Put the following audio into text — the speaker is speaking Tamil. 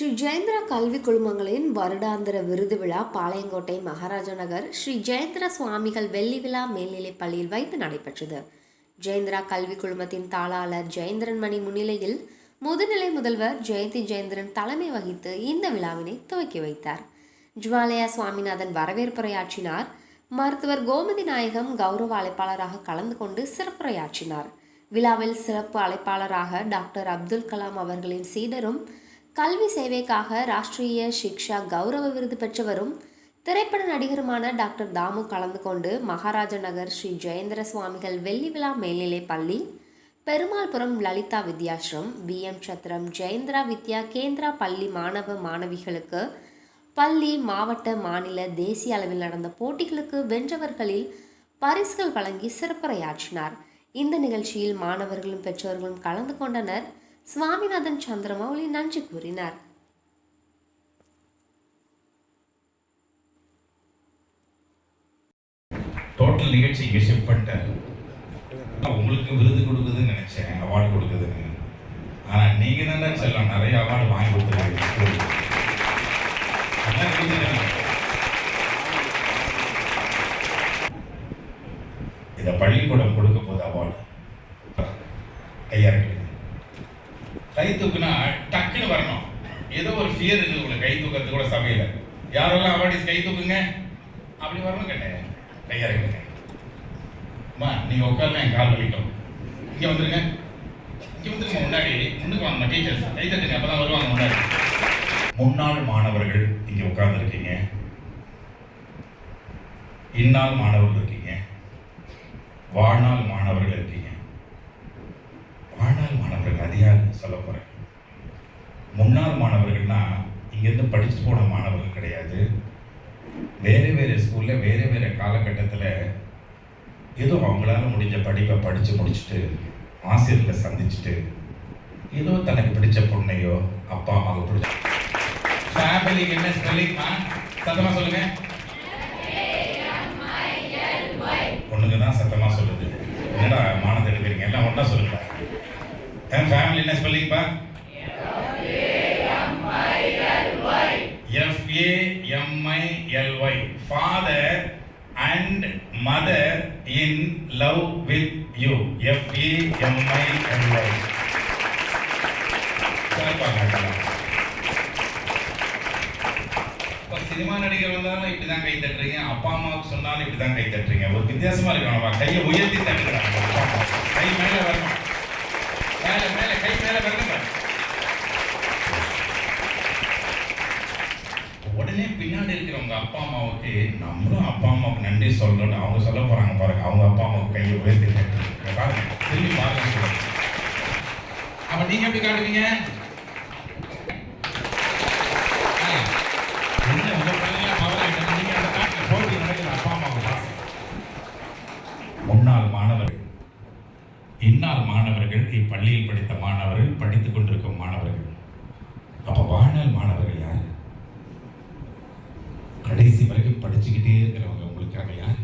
ஸ்ரீ ஜெயந்திர கல்வி குழுமங்களின் வருடாந்திர விருது விழா பாளையங்கோட்டை மகாராஜா நகர் ஸ்ரீ ஜெயந்திர சுவாமிகள் வெள்ளி விழா மேல்நிலைப் பள்ளியில் வைத்து நடைபெற்றது. ஜெயந்திரா கல்வி குழுமத்தின் தாளாளர் ஜெயந்திரன் மணி முன்னிலையில் முதுநிலை முதல்வர் ஜெயந்தி ஜெயந்திரன் தலைமை வகித்து இந்த விழாவினை துவக்கி வைத்தார். ஜுவாலயா சுவாமிநாதன் வரவேற்புரையாற்றினார். மருத்துவர் கோமதி நாயகம் கௌரவ அழைப்பாளராக கலந்து கொண்டு சிறப்புரையாற்றினார். விழாவில் சிறப்பு அழைப்பாளராக டாக்டர் அப்துல் கலாம் அவர்களின் சீடரும் கல்வி சேவைக்காக ராஷ்டிரிய சிக்ஷா கௌரவ விருது பெற்றவரும் திரைப்பட நடிகருமான டாக்டர் தாமு கலந்து கொண்டு மகாராஜ நகர் ஸ்ரீ ஜெயேந்திர சுவாமிகள் வெள்ளி விழா மேல்நிலை பள்ளி பெருமாள்புரம் லலிதா வித்யாஸ்ரம் வி எம் சத்திரம் ஜெயந்திரா வித்யா கேந்திரா பள்ளி மாணவ மாணவிகளுக்கு பள்ளி மாவட்ட மாநில தேசிய அளவில் நடந்த போட்டிகளுக்கு வென்றவர்களில் பரிசுகள் வழங்கி சிறப்புரையாற்றினார். இந்த நிகழ்ச்சியில் மாணவர்களும் பெற்றோர்களும் கலந்து கொண்டனர். சுவாமிநாதன் சந்திரமௌலி நன்றி கூறினார். டோட்டல் நிகழ்ச்சி இங்கே ஷிஃப்ட் பண்ணிட்டேன் உங்களுக்கு விருது கொடுக்குதுன்னு நினைச்சேன் அவார்டு கொடுக்குதுன்னு. ஆனால் நீங்கள் தானே செல்லம் நிறைய அவார்டு வாங்கி கொடுத்துருக்கீங்க. இந்த பள்ளிக்கூடம் கொடுக்க போது அவார்டு ஐயா இருக்கு கை தூக்குனா டக்குன்னு வரணும். ஏதோ ஒரு ஃபியர் இருக்குது உங்களுக்கு கை தூக்கிறது கூட சமையல யாரெல்லாம் அவார்டிஸ் கை தூக்குங்க? அப்படி வரணும் கேட்டேன். கையா இருக்குங்க அம்மா நீங்க உட்காந்து என் கால் வலிக்கும். இங்கே வந்துருங்க. இங்கே வந்துருங்க முன்னாடி முன்னுக்கு வாங்க டீச்சர்ஸ் கை தட்டுங்க அப்பதான் வருவாங்க முன்னாடி. முன்னாள் மாணவர்கள் இங்கே உட்கார்ந்துருக்கீங்க. இந்நாள் மாணவர்கள் இருக்கீங்க. வாழ்நாள் மாணவர்கள் இருக்கீங்க. வாழ்நாள் சொல்ல போகிறேன் முன்னாள் மாணவர்கள்னா இங்கேருந்து படிச்சுட்டு போன மாணவர்கள் கிடையாது. வேறு வேறு ஸ்கூலில் வேறு வேறு காலகட்டத்தில் ஏதோ அவங்களால முடிஞ்ச படிப்பை படித்து முடிச்சுட்டு ஆசிரியர்களை சந்திச்சுட்டு ஏதோ தனக்கு பிடிச்ச பொண்ணையோ அப்பா அம்மாவுக்கு பிடிச்ச ஃபேமிலிக்கு என்ன ஸ்பெல்லிங்மா சத்தமாக சொல்லுங்கள் ஃபேமிலி என்ன ஸ்பெல்லிங்ப்பா F-A-M-I-L-Y Father and mother in love with you. F-A-M-I-L-Y cinema நடிகர் வந்தாலும் இப்படிதான் கை தட்டுறீங்க. அப்பா அம்மாவுக்கு சொன்னாலும் இப்படிதான் கை தட்டுறீங்க. ஒரு வித்தியாசமா இருக்கணும் கையை உயர்த்தி தட்டுறாங்க கை மேல வரணும் மேல மேல கை மேல வரணும் பாரு. உடனே பின்னாடி இருக்கிறவங்க அப்பா அம்மாவுக்கு நம்மளும் அப்பா அம்மாவுக்கு நன்றி சொல்லணும்னு அவங்க சொல்ல போறாங்க பாருங்க. அவங்க அப்பா அம்மாவுக்கு கையை உயர்த்தி இங்க பாருங்க. திரும்பி பாருங்க. சொல்லுங்க. அப்ப நீங்க எப்படி காட்டுவீங்க? அப்பா முன்னாள் மாணவர்கள் இந்நாள் மாணவர்கள் இப்பள்ளியில் படித்த மாணவர்கள் படித்துக் கொண்டிருக்கும் மாணவர்கள். அப்போ வாழ்நாள் மாணவர்கள் யார்? கடைசி படிச்சுக்கிட்டே இருக்கிறவங்க உங்களுக்காக யாரு